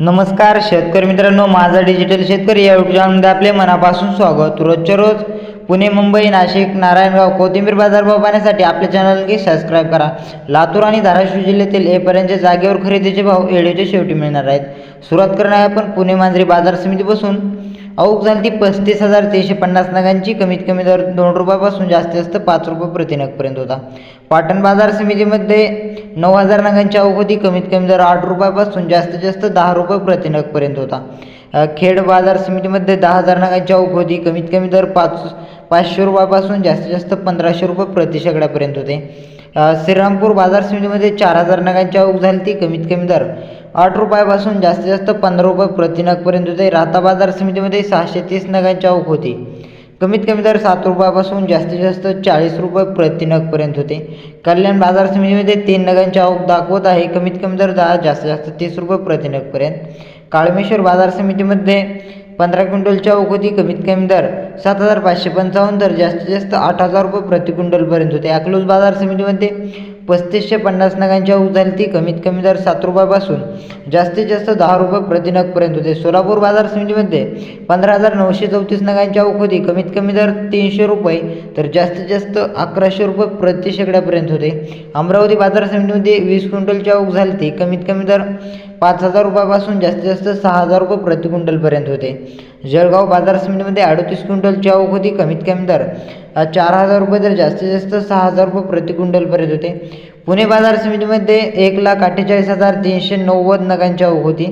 नमस्कार शेतकरी मित्रांनो माझा डिजिटल शेतकरी या युट्यूब चॅनलमध्ये आपले मनापासून स्वागत. रोजच्या रोज पुणे मुंबई नाशिक नारायणगाव कोथिंबीर बाजारभाव पाहण्यासाठी आपल्या की सबस्क्राईब करा. लातूर आणि धाराशिव जिल्ह्यातील एपर्यंतच्या जागेवर खरेदीचे भाव व्हिडिओच्या शेवटी मिळणार आहेत. सुरुवात करणार आहे आपण पुणे मांजरी बाजार समितीपासून. अवघ झाली ती पस्तीस हजार तीनशे पन्नास नगांची कमीत कमी दर दोन रुपयापासून जास्तीत जास्त पाच रुपये प्रतिनगपर्यंत होता. पाटण बाजार समितीमध्ये नऊ हजार नगांची अवघ होती कमीत कमी दर आठ रुपयापासून जास्तीत जास्त दहा रुपये प्रतिनगपर्यंत होता. खेड बाजार समितीमध्ये दहा हजार नगांची अवघ होती कमीत कमी दर पाच पाचशे रुपयापासून जास्तीत जास्त पंधराशे रुपये प्रति शेकड्यापर्यंत होते. श्रीरामपूर बाजार समितीमध्ये चार हजार नगांची आवक झाली ती कमीत कमी दर आठ रुपयापासून जास्तीत जास्त पंधरा रुपये प्रतिनगपर्यंत होते. राहता बाजार समितीमध्ये सहाशे तीस नगांची आवक होती. कमीत कमी दर सात रुपयापासून जास्तीत जास्त चाळीस रुपये प्रतिनगपर्यंत होते. कल्याण बाजार समितीमध्ये तीन नगांची आवक दाखवत आहे. कमीत कमी दर दहा जास्तीत जास्त तीस रुपये प्रतिनगपर्यंत काळमेश्वर बाजार समितीमध्ये पंधरा क्विंटलची आवक होती. कमीत कमी दर सात हजार पाचशे पंचावन्न तर जास्तीत जास्त आठ हजार रुपये प्रति क्विंटलपर्यंत होते. अकलूज बाजार समितीमध्ये पस्तीसशे पन्नास नगांची आवक झाली ती कमीत कमी दर सात रुपयापासून जास्तीत जास्त दहा रुपये प्रति नगपर्यंत होते. सोलापूर बाजार समितीमध्ये पंधरा हजार नऊशे चौतीस नगांची आवक होती कमीत कमी दर तीनशे रुपये तर जास्तीत जास्त अकराशे रुपये प्रति शेकड्यापर्यंत होते. अमरावती बाजार समितीमध्ये वीस क्विंटलची आवक झाली ती कमीत कमी दर पाच हजार रुपयापासून जास्तीत जास्त सहा हजार रुपये प्रति क्विंटलपर्यंत होते. जळगाव बाजार समितीमध्ये अडतीस क्विंटलची आवक होती कमीत कमी दर चार हजार रुपये तर जास्तीत जास्त सहा हजार रुपये प्रति क्विंटलपर्यंत होते. पुणे बाजार समितीमध्ये एक लाख अठ्ठेचाळीस हजार तीनशे नव्वद नगांची आवक होती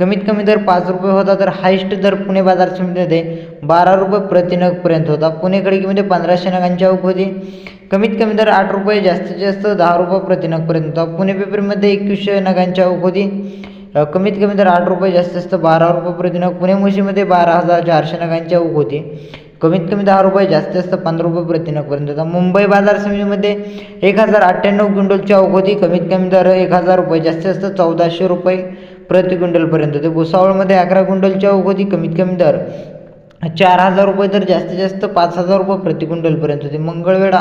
कमीत कमी दर पाच रुपये होता तर हायस्ट दर पुणे बाजार समितीमध्ये बारा रुपये प्रतिनगपर्यंत होता. पुणे खडकीमध्ये पंधराशे नगांची आवक होती कमीत कमी दर आठ रुपये जास्तीत जास्त दहा रुपये प्रतिनगपर्यंत होता. पुणे पेपरमध्ये एकवीसशे नगांची आवक होती कमीत कमी दर आठ रुपये जास्तीत जास्त बारा रुपये प्रति नग पुणे मुशीमध्ये बारा हजार चारशे नगांची आवक होती. कमीत कमी दहा रुपये जास्तीत जास्त पंधरा रुपये प्रतिनगपर्यंत. होता मुंबई बाजार समितीमध्ये एक हजार अठ्ठ्याण्णव क्विंटलची आवक होती. कमीत कमी दर एक हजार रुपये जास्तीत जास्त चौदाशे रुपये प्रति क्विंटलपर्यंत. होते भुसावळमध्ये अकरा क्विंटलची आवक होती. कमीत कमी दर चार हजार रुपये तर जास्तीत जास्त पाच हजार रुपये प्रति क्विंटलपर्यंत होते. मंगळवेढा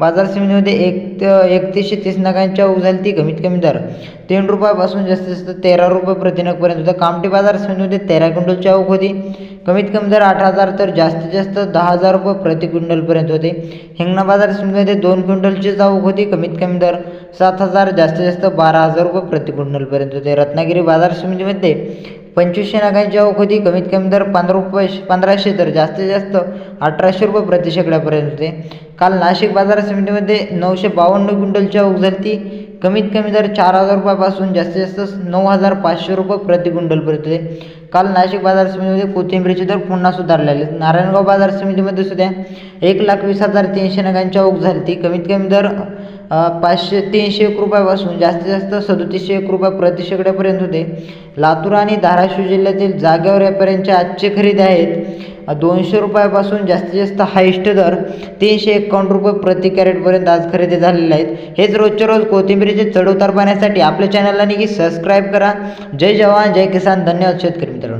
बाजार समितीमध्ये एक एकतीसशे तीस नगांच्या आवक झाली ती कमीत कमी दर. तीन रुपयापासून जास्तीत जास्त तेरा रुपये प्रतिनगपर्यंत होतं. कामठी बाजार समितीमध्ये तेरा क्विंटलची आवक होती. कमीत कमी दर आठ हजार तर जास्तीत जास्त दहा हजार रुपये प्रति क्विंटलपर्यंत होते. हिंगणा बाजार समितीमध्ये दोन क्विंटलचीच आवक होती. कमीत कमी दर सात हजार जास्तीत जास्त बारा हजार रुपये प्रति क्विंटलपर्यंत होते. रत्नागिरी बाजार समितीमध्ये पंचवीसशे नगांची आवक होती. कमीत कमी दर पंधरा रुपये पंधराशे तर जास्तीत जास्त अठराशे रुपये प्रति शेकड्यापर्यंत होते. काल नाशिक बाजार समितीमध्ये नऊशे बावन्न क्विंटलची आवक झाली कमीत कमी दर चार हजार रुपयापासून जास्तीत जास्त नऊ हजार पाचशे रुपये प्रति क्विंटलपर्यंत होते. काल नाशिक बाजार समितीमध्ये कोथिंबीरीचे दर पुन्हा सुधारले आहेत. नारायणगाव बाजार समितीमध्ये सुद्धा एक लाख वीस हजार तीनशे नगांची औख झाली ती कमीत कमी दर पाचशे तीनशे एक रुपयापासून जास्तीत जास्त सदोतीसशे एक रुपये प्रतिशेकड्यापर्यंत होते. लातूर आणि धाराशिव जिल्ह्यातील जागेवर व्यापाऱ्यांचे आजचे खरेदी आहेत. दोनशे रुपयापासून जास्तीत जास्त हायस्ट दर तीनशे एकावन्न रुपये प्रति कॅरेटपर्यंत आज खरेदी झालेले आहेत. हेच रोजच्या रोज कोथिंबीरीचे चढउतार पाहण्यासाठी आपल्या चॅनलला नक्की सबस्क्राईब करा. जय जवान जय किसान धन्यवाद शेतकरी मित्रांनो.